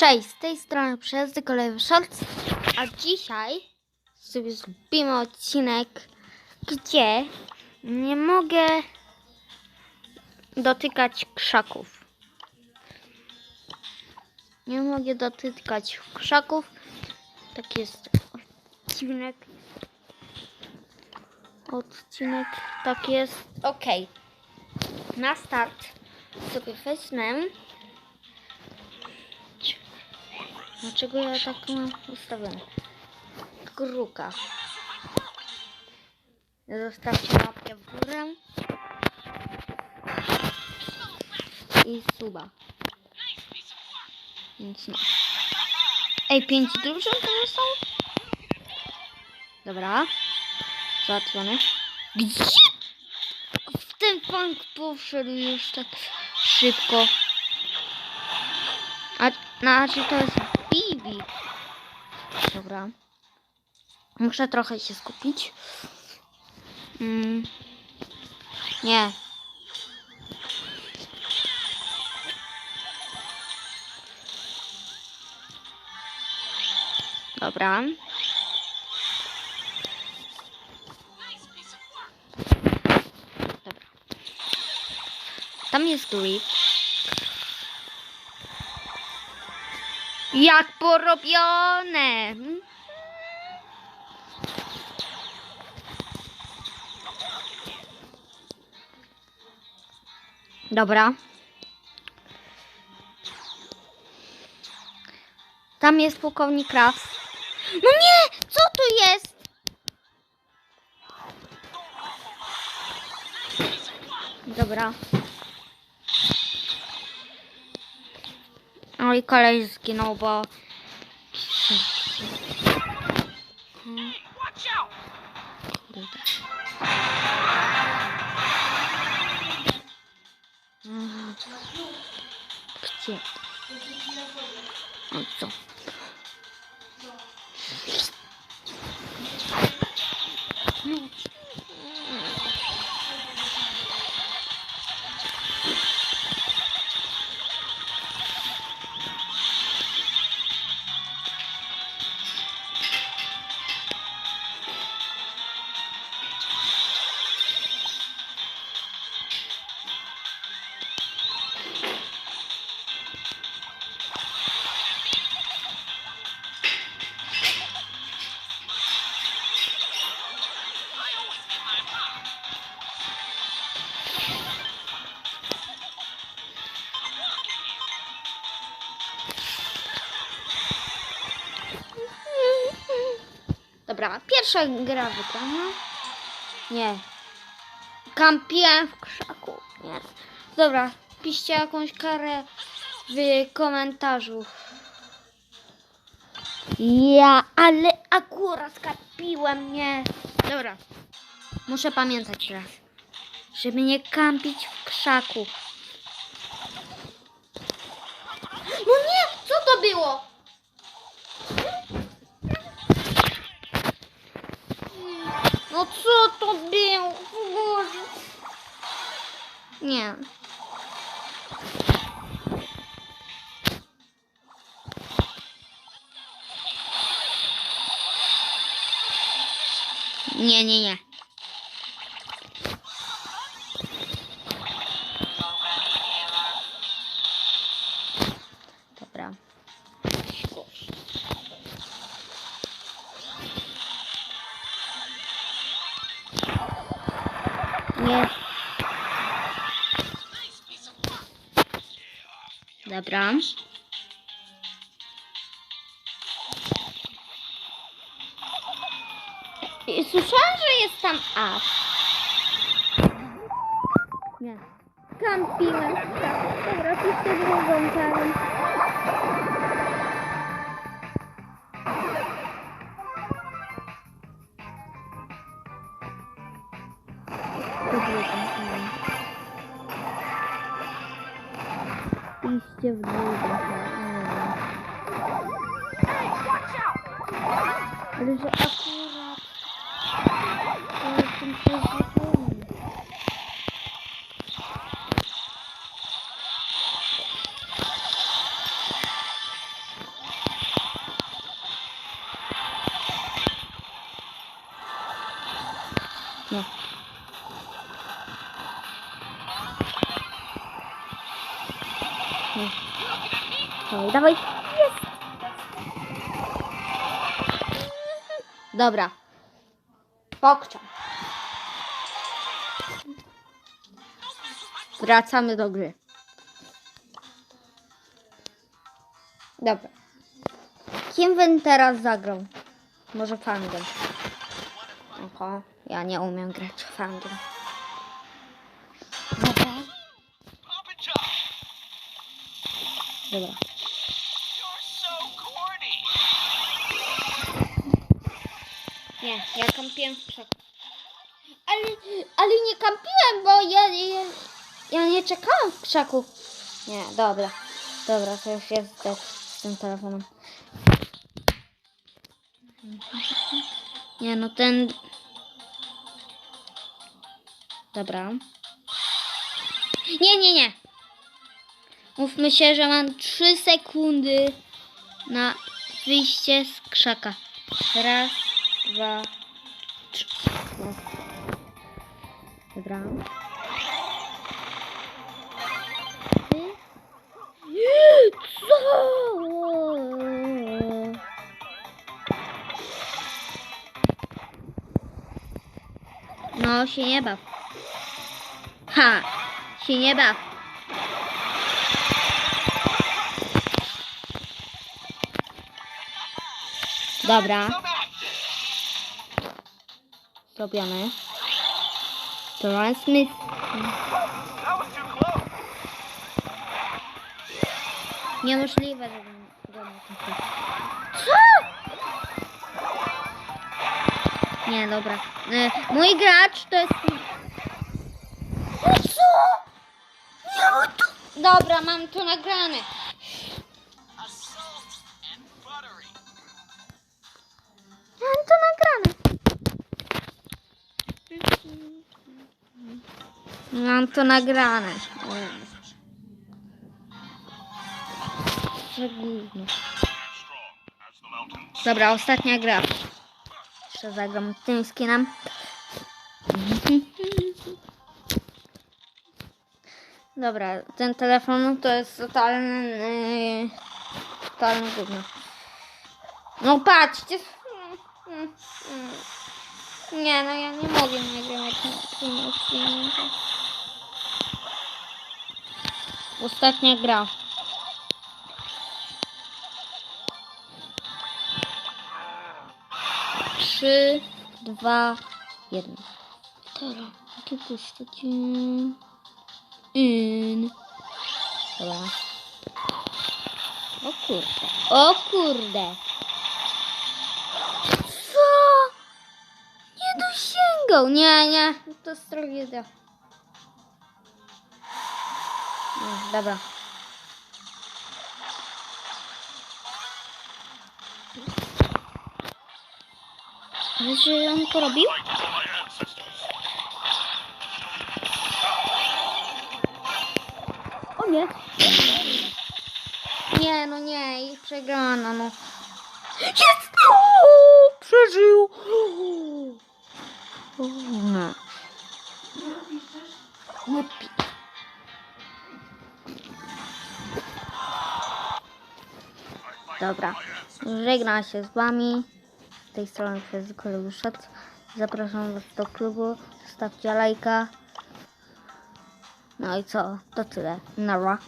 Cześć, z tej strony Przejazdy Kolejowy Shorts, a dzisiaj sobie zrobimy odcinek, gdzie nie mogę dotykać krzaków. Nie mogę dotykać krzaków. Taki jest odcinek. Odcinek, tak jest. Ok. Na start sobie wezmę Dlaczego ja tak mam ustawione? Kruka. Zostawcie łapkę w górę. I suba. Nic nie. Ej, pięć drużyn to są? Dobra. Załatwione. Gdzie? W ten bank poszedł już tak szybko. A, znaczy to jest Bibi. Dobra. Muszę trochę się skupić. Mm. Nie. Dobra. Dobra. Tam jest grip. Jak porobione. Dobra. Tam jest pułkownik Kraft. No nie! Co tu jest? Dobra. Oj, kolej zginął, bo... Hmm. Kurde. Mhm. Gdzie? O co? Pierwsza gra wygrana. Nie. Kampiłem w krzaku. Nie. Dobra, piszcie jakąś karę w komentarzu. Ja, ale akurat kapiłem, nie. Dobra. Muszę pamiętać teraz, żeby nie kampić w krzaku. No nie, co to było? Nie, nie, nie. Dobra. Nie. Dobra. I Słyszałam, że jest tam aż. Nie. Kampiłem. Tak, dobra, piszcie drugą karę. Drugą karę. Piszcie w drugą karę. Ale że akurat... tym przeznaczony. No. no. no dawaj, dawaj. Jest. Dobra. Pokczam. Wracamy do gry. Dobra. Kim bym teraz zagrał? Może fangiem. Oko, ja nie umiem grać fangiem. Dobra. Dobra. Nie, ja kampiłem w krzaku. Ale, ale nie kampiłem, bo ja, ja, ja nie czekałam w krzaku. Nie, dobra. Dobra, to już jest tak z tym telefonem. Nie, no ten... Dobra. Nie, nie, nie. Mówmy się, że mam 3 sekundy na wyjście z krzaka. Raz, dwa, trzy. Dobra. No, się nie baw. Ha! Się nie baw. Dobra. Zrobione. Transmit. Niemożliwe, żebym żebym to zrobił. Co? Nie, dobra. E, Mój gracz to jest... No co? Nie, no to... Dobra, mam to nagrane. Mam to nagrane. Mam to nagrane. Że gówno. Dobra, ostatnia gra. Jeszcze zagram tym skinem. Dobra, ten telefon to jest totalny... Yy, totalny gówno. No patrzcie. Nie, no ja nie mogę nagrywać odcinku. Ostatnia gra. Trzy, dwa, jeden. Teraz, gdzie puszczać? In. Dobra. O kurde. O kurde. Co? Nie dosięgał. Nie, nie. To jest tragedia. Nie, dobra. Wiesz, że on to robił? O nie. Nie, no nie, przegrana, no. Jest! O, przeżył! O, nie. Nie pi- Dobra, żegnam się z wami. Z tej strony przez. Zapraszam was do klubu. Stawcie lajka. No i co? To tyle. Nara.